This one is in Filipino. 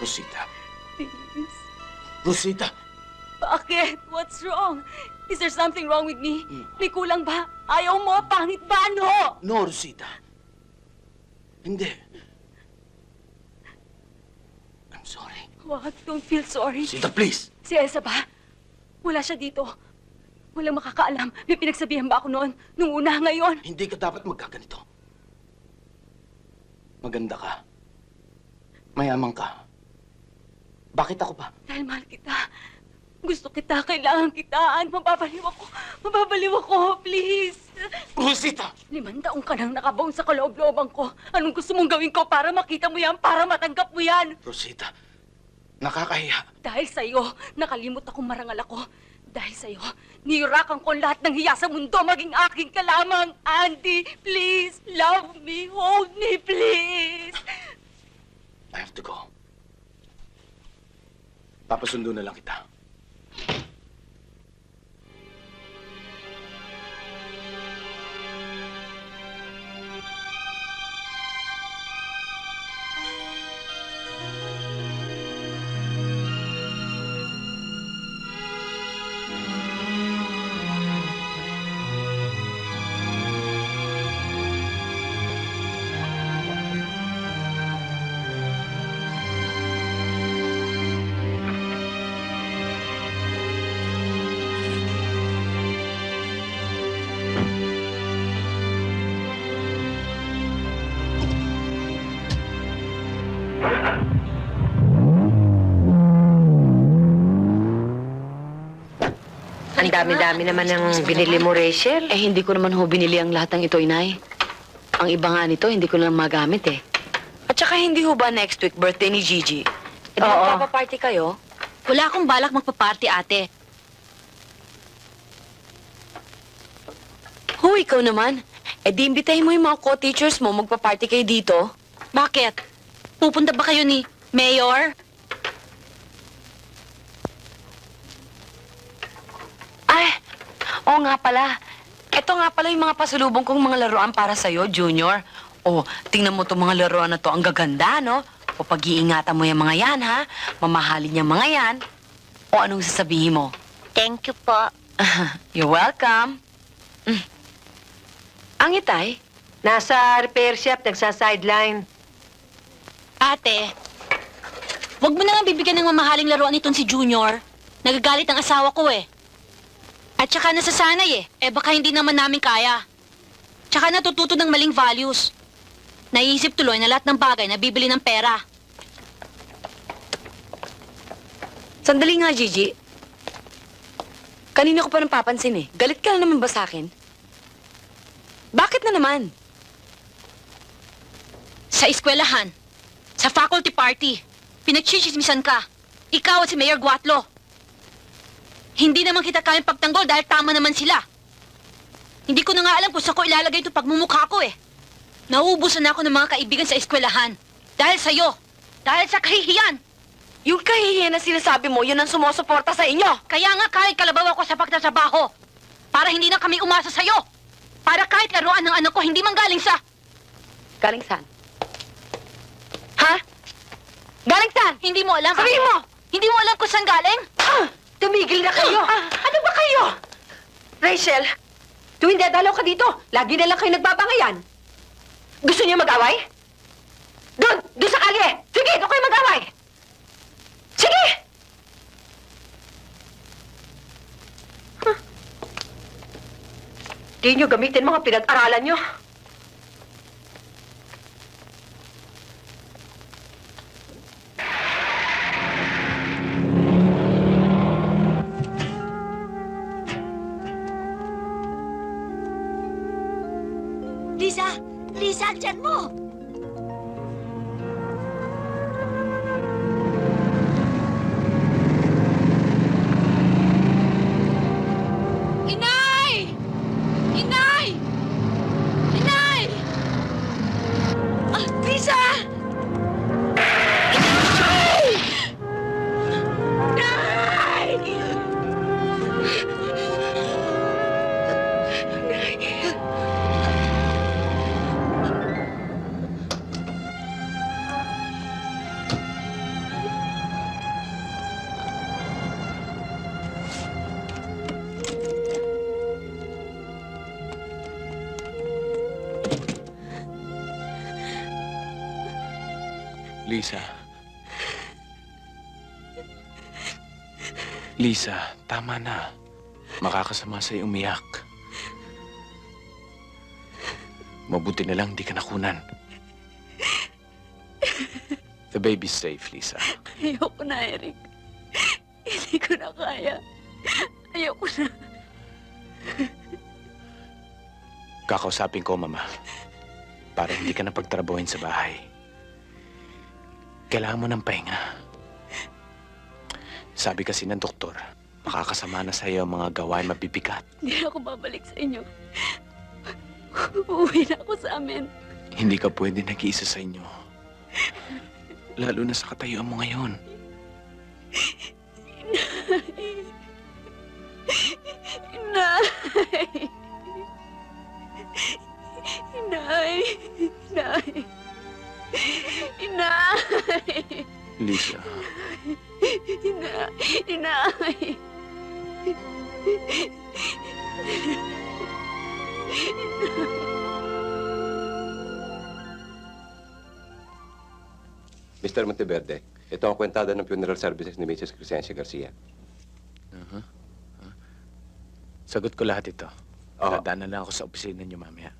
Rosita. Please. Rosita! Bakit? What's wrong? Is there something wrong with me? Hmm. May kulang ba? Ayaw mo? Pangit ba? No! No, Rosita. Hindi. I'm sorry. Wag, don't feel sorry. Rosita, please! Si Elsa ba? Wala siya dito. Walang makakaalam. May pinagsabihan ba ako noon? Nung una, ngayon? Hindi ka dapat magkaganito. Maganda ka. Mayaman ka. Bakit ako pa? Dahil mahal kita. Gusto kita, kailangan kitaan. Mababaliw ako. Mababaliw ako, please. Rosita! Limang taong ka nang nakabaon sa kaloob-looban ko. Anong gusto mong gawin ko para makita mo yan, para matanggap mo yan? Rosita, nakakahiya. Dahil sa'yo, nakalimot akong marangal ako. Dahil sa'yo, niyurakan ko lahat ng hiya sa mundo, maging aking ka lamang. Andy, please, love me, hold me, please. I have to go. Papasundo na lang kita. Ang dami-dami naman ng binili mo, Rachel. Eh, hindi ko naman ho binili ang lahat ng ito, inay. Ang iba nga nito, hindi ko lang magamit eh. At saka hindi ho ba next week birthday ni Gigi? Eh, di Oo. magpapaparty kayo? Wala akong balak magpa-party, ate. Ho, ikaw naman. Eh, di imbitahin mo yung mga co-teachers mo, magpa-party kayo dito. Bakit? Pupunta ba kayo ni Mayor? Oo nga pala. Ito nga pala yung mga pasalubong kong mga laruan para sa'yo, Junior. Oh, tingnan mo itong mga laruan na to. Ang gaganda, no? O pag-iingatan mo yung mga yan, ha? Mamahalin yung mga yan. O anong sasabihin mo? Thank you po. You're welcome. Mm. Ang itay? Nasa repair shop, nagsa-sideline. Ate, wag mo na nga bibigyan ng mamahaling laruan itong si Junior. Nagagalit ang asawa ko eh. At saka nasasanay eh. Eh baka hindi naman namin kaya. Tsaka natututo ng maling values. Naiisip tuloy na lahat ng bagay na bibili ng pera. Sandali nga, Gigi. Kanina ko pa nang papansin eh. Galit ka na naman ba sa akin? Bakit na naman? Sa eskwelahan, sa faculty party, pinagchichismisan ka. Ikaw at si Mayor Guatlo. Hindi naman kita kayang pagtanggol dahil tama naman sila. Hindi ko na nga alam kung saan ko ilalagay itong pagmumukha ko eh. Nauubusan na ako ng mga kaibigan sa eskwelahan. Dahil sa'yo. Dahil sa kahihiyan. Yung kahihiyan na sinasabi mo, yun ang sumusuporta sa inyo. Kaya nga kahit kalabaw ako sa pagtatrabaho. Para hindi na kami umasa sa'yo. Para kahit laruan ng anak ko, hindi man galing sa... Galing saan? Ha? Galing saan? Hindi mo alam. Sabihin mo! Hindi mo alam kung saan galing? Ah, tumigil na kayo! ano ba kayo? Rachel, tuwing dadalaw ka dito, lagi na lang kayo nagbabangayan. Gusto niyo mag-away? Doon! Doon sa kalye! Sige, doon kayo mag-away! Sige! Huh. Di niyo gamitin mga pinag-aralan niyo. Lisa! Lisa, andyan mo! Lisa. Lisa, tama na. Makakasama sa'yo umiyak. Mabuti na lang di ka nakunan. The baby's safe, Lisa. Ayoko na, Eric. Hindi ko na kaya. Ayoko na. Kakausapin ko, Mama. Para hindi ka na pagtrabuhin sa bahay. Kailangan mo ng pahinga. Sabi kasi ng doktor, makakasama na sa'yo ang mga gawain mabibigat. Hindi na ako babalik sa inyo. Uuwi na ako sa amin. Hindi ka pwede nag-iisa sa inyo. Lalo na sa katayuan mo ngayon. Inay! Inay! Inay! Inay! Lisa, Inay! Inay! Mr. Monteverde, ito ang kwentada ng funeral services ni Mrs. Crescencia Garcia. sagot ko lahat ito. Oo. Dadaan na lang ako sa opisina niyo mamaya.